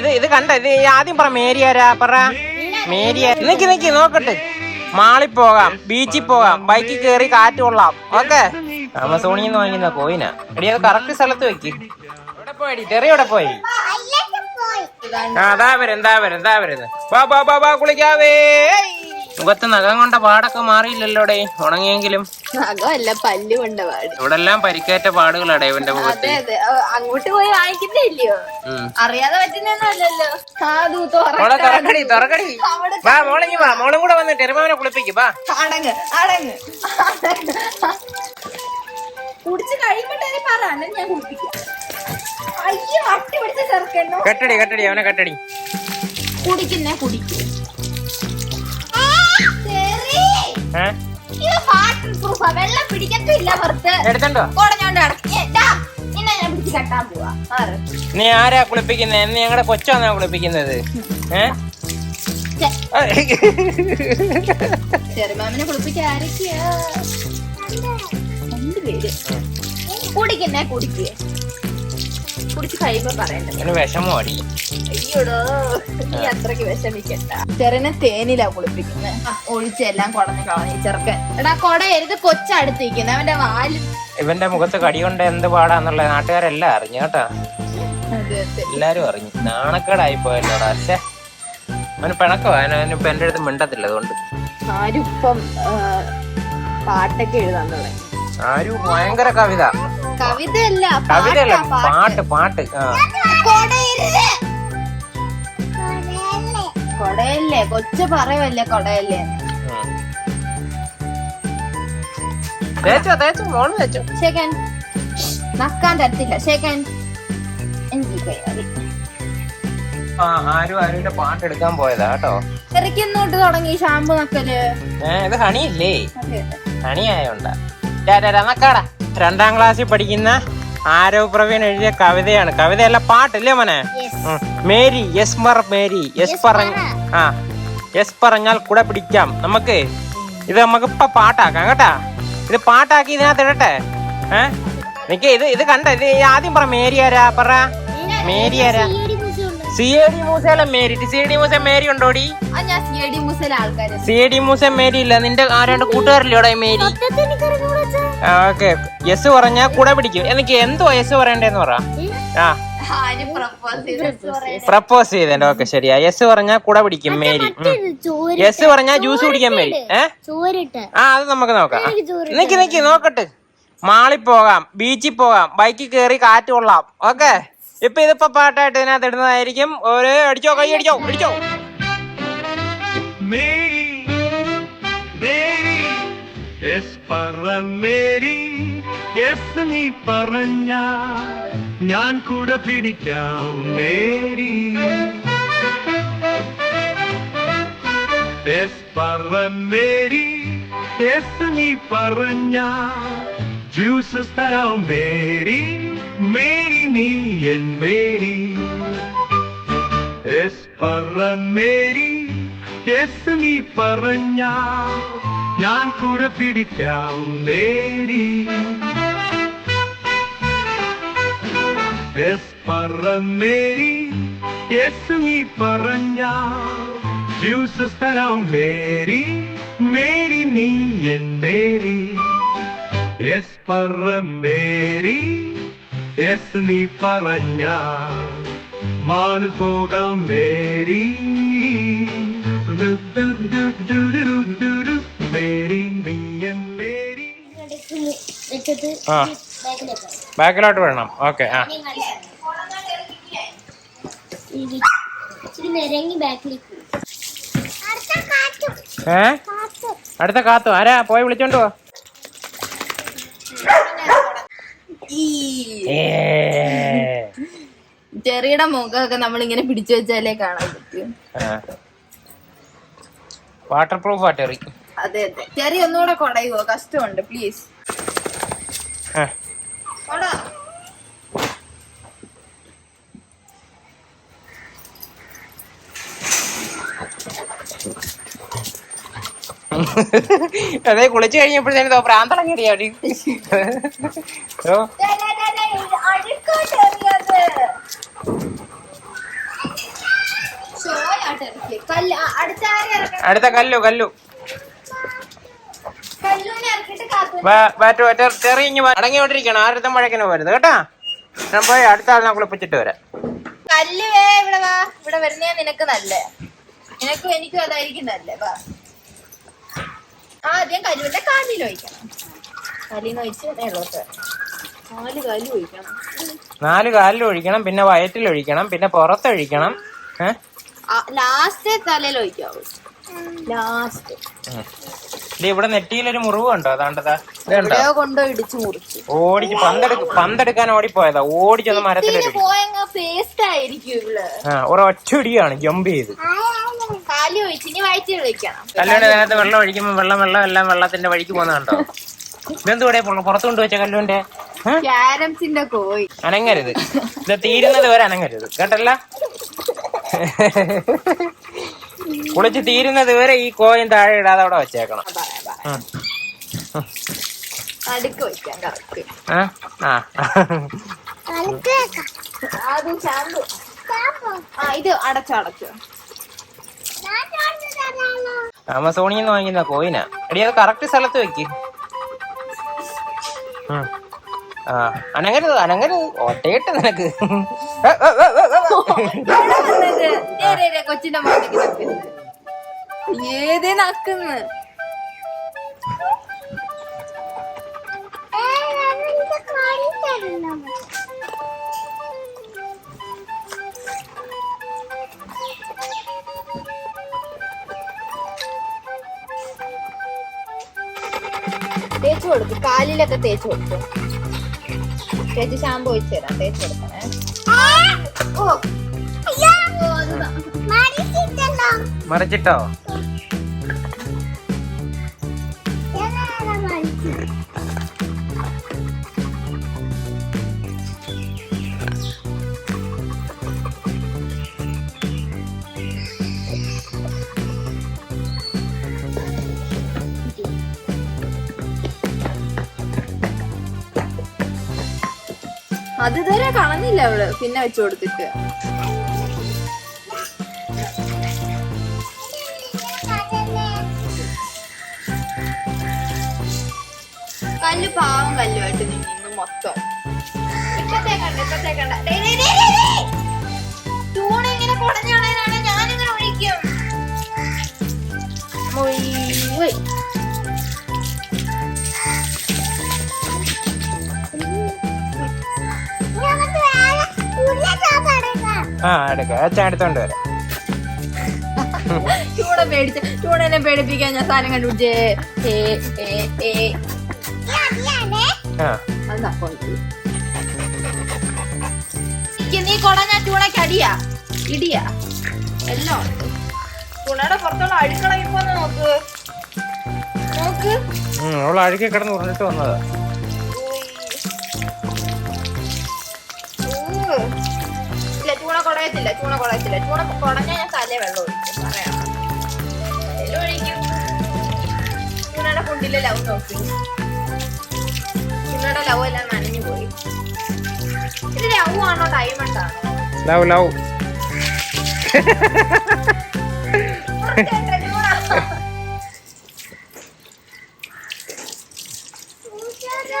ഇത് ഇത് കണ്ട ഇത് ആദ്യം പറ മേരിയ പറ. മേരി ആരാ? നിക്ക് നിക്ക് നോക്കട്ടെ. മാളിൽ പോകാം ബീച്ചിൽ പോകാം ബൈക്കിൽ കയറി കാറ്റ് കൊള്ളാം. ഓക്കെ? ആമസോണിൽ നിന്ന് വാങ്ങിക്കുന്ന കോയിനാ. എടി അത് കറക്റ്റ് സ്ഥലത്ത് വെക്ക്. എവിടെ പോയി തെറി എവിടെ പോയി? അതാ വരും എന്താ വരും എന്താ വരുന്നത് വാ ബാ ബാ ബാ കുളിക്കാവേ. മുഖത്ത് നഖം കൊണ്ട പാടൊക്കെ മാറിയില്ലല്ലോടെ ഉണങ്ങിയെങ്കിലും. അല്ല പല്ല് കൊണ്ട പാട്. ഇവിടെ എല്ലാം പരിക്കേറ്റ പാടുകളാണ് ഇവന്റെ മുഖത്ത്. അതെ. അങ്ങോട്ട് പോയി വാങ്ങിക്കുന്നില്ലയോ ഉം. അറിയാതെ പറ്റുന്നല്ലോ സാധു മോളെ തുറക്കടി തുറക്കടി. അവിടെ വാ മോളങ്ങി വാ. മോളും കൂടെ വന്ന് എരുമാവനെ കുളിപ്പിക്കും വാ. അടങ്ങ് അടങ്ങ്. കുടിച്ച് കഴിയുമ്പോട്ടേ പറ. എന്നിട്ട് ഞാൻ കുടിപ്പിക്കാം അയ്യോ അട്ടി പിടിച്ച ചെറുക്കണ്ണോ കെട്ടടി കെട്ടടി അവനെ കെട്ടടി. കുടിക്കുന്നേ കുടിക്കും. പ്രൂഫാ വെള്ളം പിടിക്കത്തില്ല പുറത്ത്. എടുത്തണ്ടോ കുടഞ്ഞോണ്ട് നിന്നെ ഞാൻ പിടിച്ച് കെട്ടാൻ പോവാ. നീ ആരാ കുളിപ്പിക്കുന്നത് എന്ന് ഞങ്ങളുടെ കൊച്ചാണോ കുളിപ്പിക്കുന്നത്? ഏ? ഛെ, ആ, ചെറുമാമിനെ കുളിപ്പിക്കാൻ ആരൊക്കെയാ? രണ്ടുപേര് കുടിക്കുന്നേ കുടിക്കേ. കുടിച്ച് കഴിയുമ്പോ പറയണ്ട? വിഷമോ അയ്യോടോ നീ അത്രയ്ക്ക് വിഷമിക്കണ്ട. ചെറിനെ തേനിലാ കുളിപ്പിക്കുന്നത് ഒഴിച്ചെല്ലാം കുടഞ്ഞ് കളഞ്ഞു ചെറുക്കൻ. എടാ കൊട എരുത് കൊച്ചടുത്തിരിക്കുന്നത് അവന്റെ വാൽ. ഇവന്റെ മുഖത്ത് കടി കൊണ്ട് എന്ത് പാടാന്നുള്ള നാട്ടുകാരെല്ലാം അറിഞ്ഞു കേട്ടാ. എല്ലാരും അറിഞ്ഞു. നാണക്കേടായി പോയല്ലോടാ പക്ഷേ അവന് പിണക്കോ അവനിപ്പോ എന്റെ അടുത്ത് മിണ്ടത്തില്ല അതുകൊണ്ട്. ആരും ഇപ്പം പാട്ടൊക്കെ എഴുതാൻ തുടങ്ങി. ആരും ഭയങ്കര കവിത. കവിതയല്ല കവിതയല്ല പാട്ട്. പാട്ട്. കൊടയല്ലേ? കൊച്ചു പറയല്ലേ കൊടയല്ലേ. തേച്ചോ തേച്ചോ മോൾ തേച്ചോ. ശേഖൻ. നക്കാൻ തരത്തില്ല. ശേഖൻ. എനിക്ക് ആ ആരും പാട്ട് എടുക്കാൻ പോയതാ കേട്ടോ? തുടങ്ങി ഷാമ്പു നക്കൽ. ഇത് ഹണിയില്ലേ? ഹണിയായോണ്ടാ. നക്കാടാ. രണ്ടാം ക്ലാസ്സിൽ പഠിക്കുന്ന ആരവ് പ്രവീൺ എഴുതിയ കവിതയാണ്. കവിതയല്ല പാട്ടില്ലേ മോനെ. മേരി യെസ് മർ മേരി യെസ് പറഞ്ഞ ആ. യെസ് പറഞ്ഞാൽ കൂടെ പിടിക്കാം. നമുക്ക് ഇത് നമുക്ക് ഇപ്പൊ പാട്ടാക്കാം കേട്ടാ? ഇത് പാട്ടാക്കി ഇതിനകത്ത് ഇടട്ടെ? ഏ? നിക്ക് ഇത് ഇത് കണ്ട ഇത് ആദ്യം പറ മേരി ആരാ? പറ. മേരി ആരാ? C A D മൂസയിലെ Mary. C A D Moosa Mary ഉണ്ടോടി? C A D Moosa Mary ഇല്ല. നിന്റെ ആരാണ്ട് കൂട്ടുകാരില്ലോടെ മേരി? ഓക്കെ. യെസ് പറഞ്ഞാ കൂടെ പിടിക്കും. എനിക്ക് എന്തോ യെസ് പറയണ്ടേന്ന് പറ. ആ. ആര് പ്രപ്പോസ് ചെയ്തേ ഓക്കെ ശരിയാ. യെസ് പറഞ്ഞാ കൂടെ പിടിക്കും മേരി. യെസ് പറഞ്ഞാ ജ്യൂസ് കുടിക്കാൻ മേരി. ഏഹ് ചോരിട്ട്. ആ അത് നമുക്ക് നോക്കാം. നിക്ക് നിക്ക് നോക്കട്ടെ. മാളിൽ പോകാം ബീച്ചിൽ പോകാം ബൈക്കിൽ കയറി കാറ്റ് കൊള്ളാം. ഓക്കെ? ഇപ്പൊ ഇതിപ്പോ പാട്ടായിട്ട് ഇതിനകത്ത് ഇടുന്നതായിരിക്കും. ഒരു അടിച്ചോ കൈ അടിച്ചോ അടിച്ചോ. എസ് പറന്നേരി എസ് നീ പറഞ്ഞ. ഞാൻ കൂടെ പിടിക്കാം മേരി എസ് പറന്നേരി എസ് നീ പറഞ്ഞ. ജ്യൂസസ് തരാം മേരി. മേരി നീ എൻ മേരി. എസ് പറന്നേരി എസ് നീ പറഞ്ഞ. ഞാൻ കൂടെ പിടിക്കാം മേരി എസ് പറ മേരി എസ് നീ പറഞ്ഞ ജ്യൂസസ് തരാം മേരി മേരി നീ എന്നേരി മേരി. എസ് പറ മേരി എസ് നീ പറഞ്ഞ മാറി പോകാം മേരി. മേരി നീയൻ മേരി വെച്ചിട്ട് ആ. ബാക്കിലോട്ട് വേണം ഓക്കെ ആ. ഏ? അടുത്ത കാത്തു. ആരാ? പോയി വിളിച്ചോണ്ട് പോ. ചെറിയുടെ മുഖമൊക്കെ നമ്മളിങ്ങനെ പിടിച്ചു വെച്ചാലേ കാണാൻ പറ്റും. വാട്ടർ പ്രൂഫ് ആ ടെറി അതെ അതെ. ചെറിയ ഒന്നുകൂടെ കൊടയുവോ? കഷ്ടമുണ്ട് പ്ലീസ് അതെ കുളിച്ചു കഴിഞ്ഞപ്പോഴത്തേനും തോ പ്രാന്തളങ്ങിയടിയാടി അടുത്ത കല്ലു ദേ, ദേ, ദേ, അഴുക്കാ ചെറിയത് ആട്ടെ ഇറക്കി. കല്ല് ആ, അടുത്ത ആരെ ഇറക്കണം അടുത്ത കല്ലു കല്ലു ചെറിയ അടങ്ങിക്കൊണ്ടിരിക്കണം ആരുടെ മഴക്കിന് വരുന്നത്? കേട്ടാ? ഞാൻ പോയി അടുത്ത ആളിനെ കുളിപ്പിച്ചിട്ട് വരാം. കല്ലുവേ ഇവിടെ വാ. ഇവിടെ വരുന്നേ നിനക്ക് നല്ല. നിനക്കും എനിക്കും അതായിരിക്കും നല്ല. വാ. ആദ്യം കല്ലുവിന്റെ കാലിൽ ഒഴിക്കണം. കാലിന്ന് ഒഴിച്ച് മേളോട്ട് നാല് കാലിൽ ഒഴിക്കണം. നാല് കാലിൽ ഒഴിക്കണം പിന്നെ വയറ്റിൽ ഒഴിക്കണം പിന്നെ പുറത്തൊഴിക്കണം ലാസ്റ്റ് തലയിൽ ഒഴിക്കാവൂ. ലാസ്റ്റ്. ഇവിടെ നെറ്റിയിലൊരു മുറിവ് കണ്ടോ? അതാണ്ടതാ. ഇതുണ്ടോ എവിടെയോ കൊണ്ടോ ഇടിച്ചു മുറിച്ചു. ഓടിച്ച് പന്തെടുക്ക പന്തെടുക്കാൻ ഓടിപ്പോയതാ. ഓടിച്ചൊന്ന് മരത്തിലൊരു പേസ്റ്റ് ആയിരിക്കും ആ ഒരു ഒറ്റടിയാണ് ജമ്പ് ചെയ്ത്. കാലി ഒഴിച്ച് ഇനി വിളിക്കണം അതിനകത്ത് വെള്ളം ഒഴിക്കുമ്പോ വെള്ളം വെള്ളം എല്ലാം വെള്ളത്തിന്റെ വഴിക്ക് പോകുന്ന കണ്ടോ? ഇതെന്തുകൂടെ പുറത്തു കൊണ്ടുവച്ച കല്ലുവിന്റെ? ക്യാരംസിന്റെ കോഴി. അനങ്ങരുത്. ഇത് തീരുന്നത് വരെ അനങ്ങരുത്. കേട്ടല്ല? കുളിച്ച് തീരുന്നത് വരെ ഈ കോയിൻ താഴെ ഇടാതെ അവിടെ വെച്ചേക്കണം. ആമസോണിന്ന് ഇത് ആമസോണിൽ നിന്ന് വാങ്ങിക്കുന്ന കോയിനാ. എടി അത് കറക്റ്റ് സ്ഥലത്ത് വെക്ക്. ആ അനങ്ങരുത് അനങ്ങരുത്. നിനക്ക്. കൊച്ചിന്റെ ഏതേ നക്കുന്നു തേച്ച് കൊടുക്കും കാലിലൊക്കെ തേച്ചു കൊടുക്കും. തേച്ച് ഷാമ്പു ഒഴിച്ചു തരാം. തേച്ച് കൊടുക്കണേ. ഓ. മറിച്ചിട്ടോ? അത് ഇതുവരെ കളഞ്ഞില്ല അവൾ. പിന്നെ വെച്ചു കൊടുത്തിട്ട്. കല്ല് പാവം കല്ലുമായിട്ട് നിന്നു മൊത്തം. ഇപ്പത്തേക്കണ്ട കണ്ട ടൂണിങ്ങനെ കുടഞ്ഞാണേനാണ് ഞാനിങ്ങനെ ഡേയ് ആ എടുക്ക. അച്ഛൻ എടുത്തോണ്ട് വരാം. ചൂട പേടിച്ച് ചൂടനെ പേടിപ്പിക്കാൻ ഞാൻ സാധനം കണ്ടുപിടിച്ചേ നീ കൊടഞ്ഞ ചൂണയ്ക്ക് അടിയാ? ഇടിയാ? എല്ലാം. ചൂണയുടെ പുറത്തുള്ള അഴുക്കളയിപ്പോ നോക്ക്. നോക്ക്. അവൾ അഴുകി കിടന്ന് ഉരുണ്ടിട്ട് വന്നതാ. ഇല്ല ചൂണ കുറയത്തില്ല ചൂണ കുടയത്തില്ല ഞാൻ തലേ വെള്ളം ഒഴിക്കും. പറയാം. ഒഴിക്കും. ചൂണയുടെ കുണ്ടിലെ ലവ് നോക്കി. ചൂണയുടെ ലവ് എല്ലാം നനഞ്ഞു പോയി. ഇത് ലവ് ആണോ ഡയമണ്ട് ആണോ? Love love.